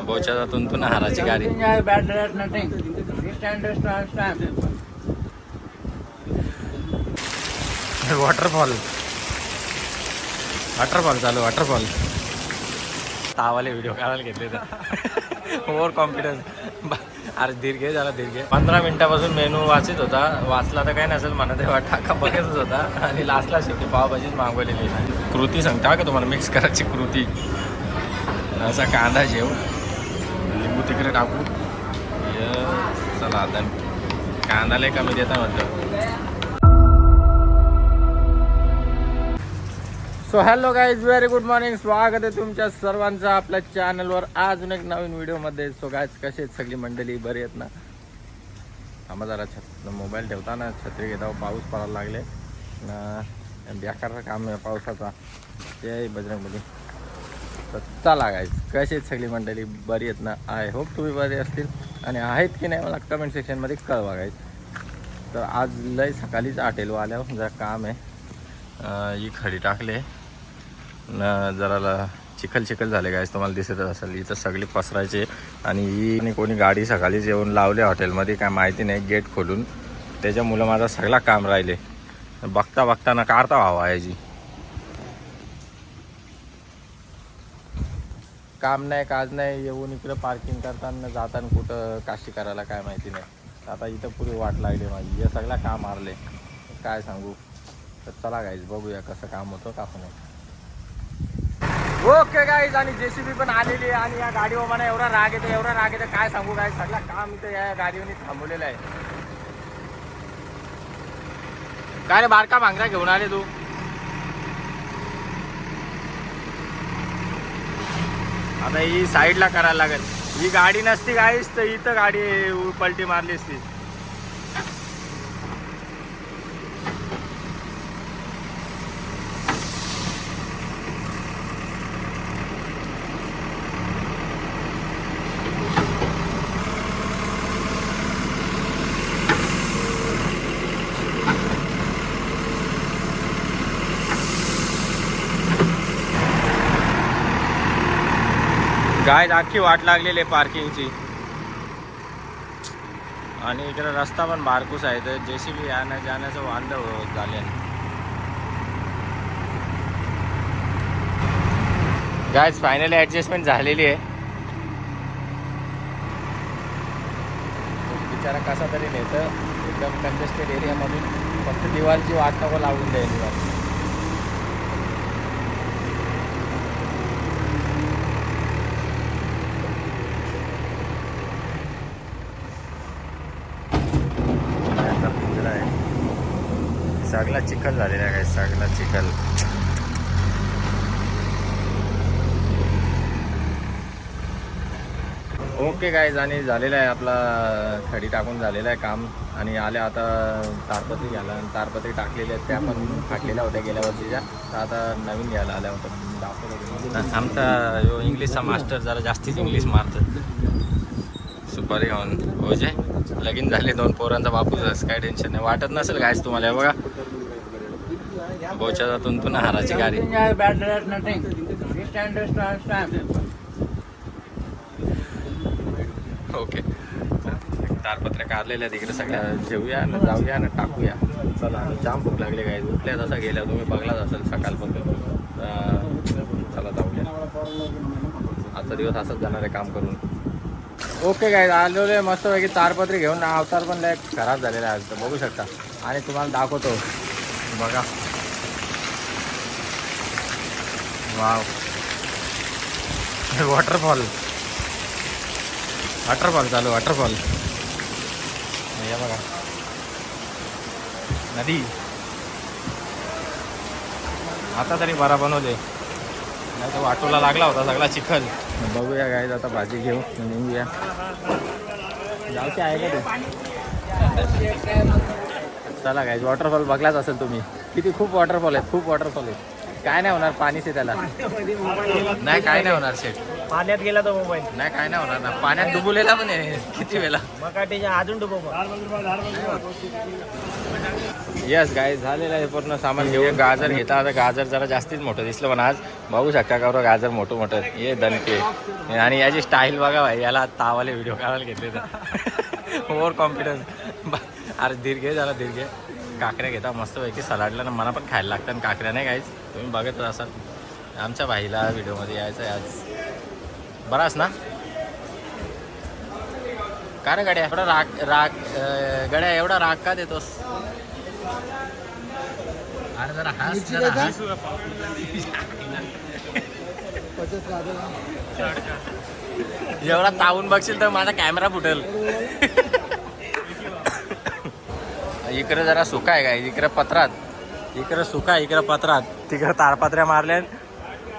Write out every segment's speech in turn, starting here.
बोच्या जातून हाराची गाडी. वॉटरफॉल. वॉटरफॉल चालू वॉटरफॉल. तावाले व्हिडिओ काढायला घेतले तर. ओव्हर कॉन्फिडन्स अरे दीर्घ झाला दीर्घ. पंधरा मिनिटापासून मेनू वाचत होता. वाचला तर काय नसेल म्हणा तेव्हा टाका बघतच होता. आणि लास्टला शेवटी पावभाजीच मागवलेली कृती सांगता का तुम्हाला? मिक्स करायची कृती. असा कांदा शेव लिंबू तिकडे टाकू. य, चला आता. कांदा लय कमी देता म्हणतो. So hello guys very good morning स्वागत आहे तुमच्या सर्वांचं आपल्या चॅनलवर अजून एक नवीन व्हिडिओमध्ये सो गायज कसे आहेत सगळी मंडळी? बरी आहेत ना? आम्हा जरा छत मोबाईल ठेवताना छत्री घेता पाऊस पडायला लागले. बेकारचं काम आहे पावसाचा. ते बजरंगमध्ये तर चला गायज कशी आहेत सगळी मंडळी? बरी आहेत ना? आय होप तुम्ही बरे असतील. आणि आहेत की नाही मला कमेंट सेक्शनमध्ये कळवा गायज तर आज लय सकाळीच आटेलो आल्यावर जरा काम आहे. ही खडी टाकले न जरा चिखल चिखल झाले गायस तुम्हाला दिसत असेल. इथं सगळी पसरायचे आणि ही आणि कोणी गाडी सकाळीच येऊन लावले हॉटेलमध्ये काय माहिती नाही गेट खोलून. त्याच्यामुळं माझा सगळा काम राहिले. बघता बघताना काढता व्हावा याची. काम नाही काज नाही येऊन इकडं पार्किंग करताना जाताना कुठं काशी करायला काय माहिती नाही. आता इथं पुरी वाट लागली माझी. हे सगळा काम मारले काय सांगू? तर चला गाईज बघूया कसं काम होतं का नाही ओके गाईज आणि जे सी बी पण आलेली आहे आणि या गाडीवर मला एवढा राग येतो एवढा राग येतो. काय सांगू गाईज सगळं काम इथं या गाडीवर थांबवलेलं आहे. काय रे बारका भांगरा घेऊन आले तू? आता ही साईडला करायला लागेल. ही गाडी नसती गाईस तर इथं गाडी पलटी मारली असती. गाय अख्खी वाट लागलेली आहे पार्किंगची. आणि इकडे रस्ता पण बारकूस आहे तर जे सी बी जाण्याचं वांद होत झाले गाय फायनली ॲडजस्टमेंट झालेली आहे. बिचारा कसा तरी नेतं एकदम कंजेस्टेड एरियामधून फक्त दिवाळीची वाट नको लागून द्यायला आता पिंजरा आहे सगळा चिखल झालेला आहे काय सगळा चिखल. ओके काय आणि झालेलं आहे आपला खडी टाकून झालेलं आहे काम. आणि आल्या आता तारपत्री घ्यायला. आणि तारपत्री टाकलेल्या आहेत त्या पण फाटलेल्या होत्या गेल्या वर्षीच्या. तर आता नवीन घ्यायला आल्या होत्या. दाखवलं आमचा यो इंग्लिशचा मास्टर जरा जास्तीच इंग्लिश मारतो. सुपारी खाऊन. जे लगीन झाले दोन पोरांचा बापूस काय टेन्शन नाही. वाटत नसेल कायच तुम्हाला. बघा बोच्या जातून तू हाराची गाडी. ओके. तारपत्रे काढलेल्या तिकडे सगळ्या. जेवूया आणि जाऊया आणि टाकूया. चला जाम भूक लागली काय उठल्या तसा गेल्या. तुम्ही बघलाच असेल सकाळपासून. चला जाऊया. आजचा दिवस असंच जाणार आहे काम करून. ओके काय आलेलो आहे मस्तपैकी तारपत्री घेऊन. अवतार पण लय खराब झालेला आहे. आज तर बघू शकता. आणि तुम्हाला दाखवतो. बघा. वाव. वॉटरफॉल वॉटरफॉल चालू वॉटरफॉल या बघा. नदी. आता तरी बरा बनवले. नाही तर वाटोला लागला होता सगळा चिखल. बघूया काय आता भाजी घेऊ निघूया. जाऊचे आहे का ते? चला काय वॉटरफॉल बघलाच असेल तुम्ही. किती खूप वॉटरफॉल आहेत खूप वॉटरफॉल आहेत. काय नाही होणार पाणीच आहे त्याला. नाही काय नाही होणार शेट पाण्यात गेला तो मोबाईल. नाही काय नाही होणार ना. पाण्यात डुबुलेला पण आहे. किती वेळा? मग काय त्याच्या अजून डुबो येस गाय झालेलं आहे पूर्ण सामान घेऊन. गाजर घेता आता गाजर जरा जास्तीच मोठं दिसलं पण आज बघू शकता का बरं गाजर मोठं मोठं ये दणके. आणि याची स्टाईल बघा भाई याला तावाले व्हिडिओ काढायला घेतले तर. ओव्हर कॉन्फिडन्स अरे दीर्घे जरा दीर्घे. काकऱ्या घेता मस्तपैकी सलाडला ना मला पण खायला लागतं आणि काकऱ्या नाही काहीच. तुम्ही बघत असाल आमच्या भाईला व्हिडिओमध्ये यायचं आहे आज बराच ना? का रे गड्या? एवढा राग राग गड्या एवढा राग का देतोस? अरे जरा हस जरा हस. एवढा तावून बघशील तर माझा कॅमेरा फुटेल. इकडे जरा सुका आहे काय इकडे पत्रात. इकडे सुका इकडे पत्रात. तिकडे तारपत्र्या मारल्या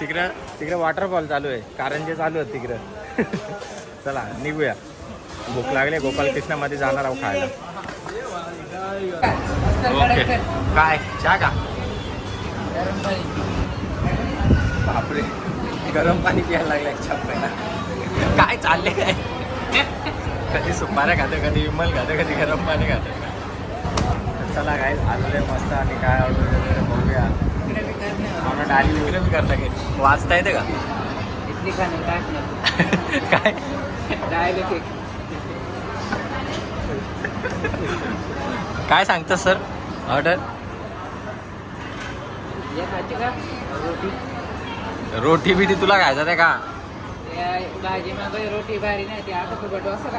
तिकडं तिकडे वॉटरफॉल चालू आहे. कारंजे चालू आहेत तिकडं. चला निघूया. भूक लागली गोपाल कृष्णामध्ये जाणार आहोत खायला. ओके काय? चहा का? बापरे. गरम पाणी प्यायला लागलं छापायला काय चालले काय कधी सुपाऱ्या खातं कधी विमल खातं कधी गरम पाणी खातं. चला काय आलेले मस्त आणि काय ऑर्डर वगैरे बघूया. बी करता की? वाचता येते का? इथली खाणे काय काय? डायरेक्ट काय सांगतं सर? ऑर्डर? या खायची का? रोटी. रोटी बिटी तुला खायचं ते का? या भाजी मागं रोटी भारी नाही ती. आता डोसा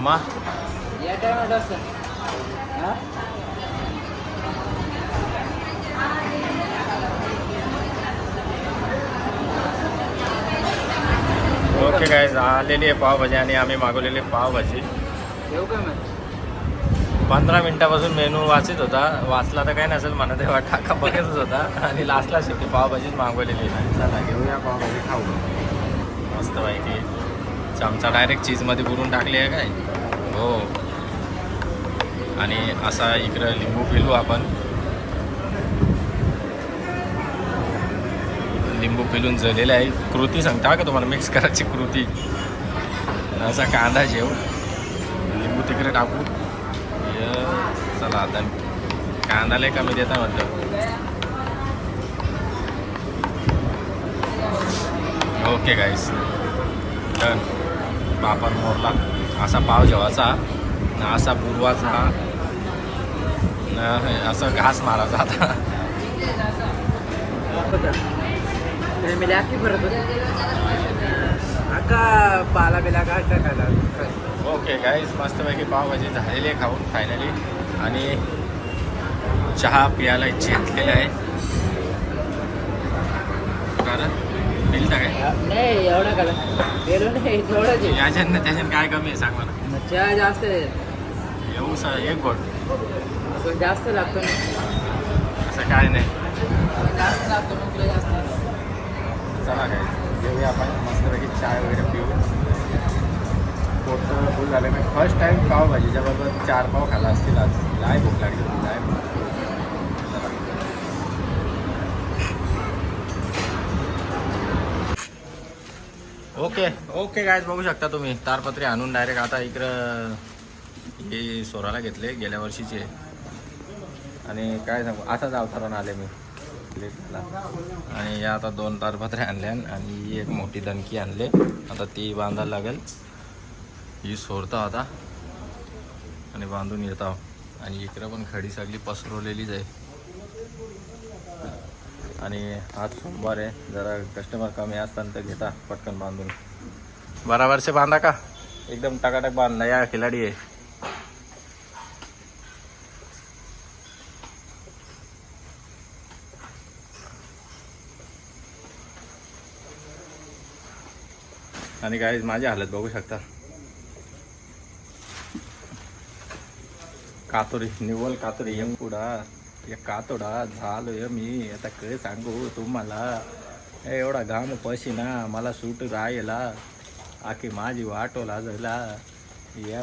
मग या टायमा डोसा हा ओके काय झालेली आहे पावभाजी आणि आम्ही मागवलेली आहे पावभाजी. ठेवू का पंधरा मिनिटापासून मेनू वाचत होता. वाचला तर काय नसेल म्हणा तेव्हा टाका बघतच होता. आणि लास्टला शेवटी पावभाजीच मागवलेली आहे. चला घेऊया पावभाजी खाऊ. मस्त पैकी. चमचा डायरेक्ट चीजमध्ये बुरून टाकली आहे काय? हो. आणि असा इकडं लिंबू पिलू आपण. लिंबू पिलून जळलेलं आहे. कृती सांगता का तुम्हाला? मिक्स करायची कृती. असा कांदा जेव हो? लिंबू तिकडे टाकू. चला आता. कांदा लय कमी देता म्हणतो ओके गाईस डन पापड मोरला. असा पाव जेवायचा. असा बुरवाचा असं घास मारायचा आता. परत. अक्का पाला बिला का टाकायला ओके गाईज मस्तपैकी पावभाजी झालेली आहे खाऊन फायनली आणि चहा पियाला इच्छा घेतलेला आहे. कारण बिल काय? नाही एवढा का गेलो नाही थोडंच आहे. याच्यानं त्याच्यानं काय कमी आहे सांग मला. चहा जास्त आहे. येऊ सा एक पण जास्त लागतो ना. असं काय नाही. जास्त लागतो मग तुला जास्त. चला काय जेव्हा आपण. मस्तपैकी चाय वगैरे पिऊ पोट फुल झालं. मी फर्स्ट टाईम पावभाजीच्या बरोबर चार पाव खाला असतील आज. लाय भूक लागली होती लाय भूक. ओके. ओके गायज बघू शकता तुम्ही. तारपत्री आणून डायरेक्ट आता इकडं हे सोराला घेतले गेल्या वर्षीचे. आणि काय सांगू? असाच अवतारून आले मी. लेट झाला. आणि या आता दोन तारपत्रे आणल्या आणि ही एक मोठी दणकी आणले. आता ती बांधायला लागेल. ही सोडता आता. आणि बांधून येत आणि इकडं पण खडी सगळी पसरवलेलीच आहे. आणि आज सोमवार आहे. जरा कस्टमर कमी असताना तर घेता पटकन बांधून. बराबरचे बांधा का? एकदम टकाटक बांधला या खिलाडी आहे. आणि काय माझी हालत बघू शकता. कातोरी निवल कातोरी यम कुडा या कातोडा झालोय मी. आता काय सांगू तुम्हाला? एवढा घाम पशिना मला सूट राहिला. आखी माझी वाटो लाजला. या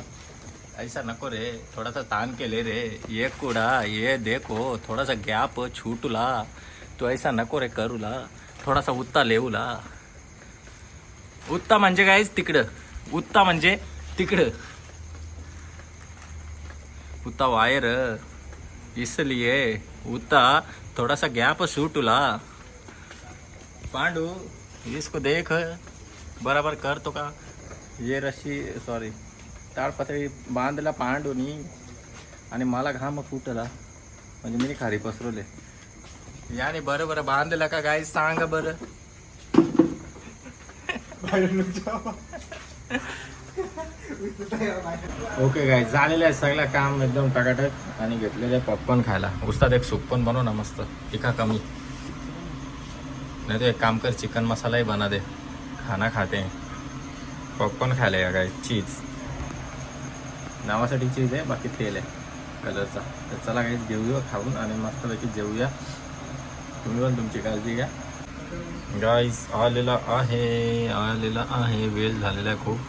ऐसा नको रे थोडासा ताण केले रे. ये कुडा ये देखो थोडासा गॅप छूटला. तू ऐसा नको रे करूला थोडासा उत्ता लेऊला उत्ता म्हणजे काय तिकडं. उत्ता म्हणजे तिकडं. उत्ता वायर. इसलिये उत्ता थोडासा गॅप गैप सूटला पांडू इसको देख. बराबर करतो का? ये रशी सॉरी ताडपातळी बांधला पांडूनी आणि मला घाम फुटला. म्हणजे मी खारी पसरवले. याने बरं बरं बांधला का काय सांग बरं. ओके काय झालेलं आहे सगळं काम एकदम टकाटक आणि घेतलेले पॉपकॉर्न खायला. उस्ताद एक सूप पण बनव ना मस्त. तिखा कमी. नाही तो एक काम कर चिकन मसालाही बना दे. खाना खाते. पॉपकॉर्न खायला या काय चीज नावासाठी चीज आहे बाकी तेल आहे कलरचा तर चला काही घेऊया खाऊन आणि मस्तपैकी जेवूया. तुम्ही पण तुमची काळजी घ्या. गाईस आलेला आहे आलेला आहे. वेळ झालेला आहे खूप.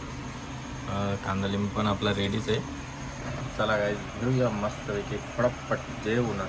कांदा लिंबू पण आपला रेडीच आहे. चला गाईस घेऊया मस्तपैकी पटपट जेवून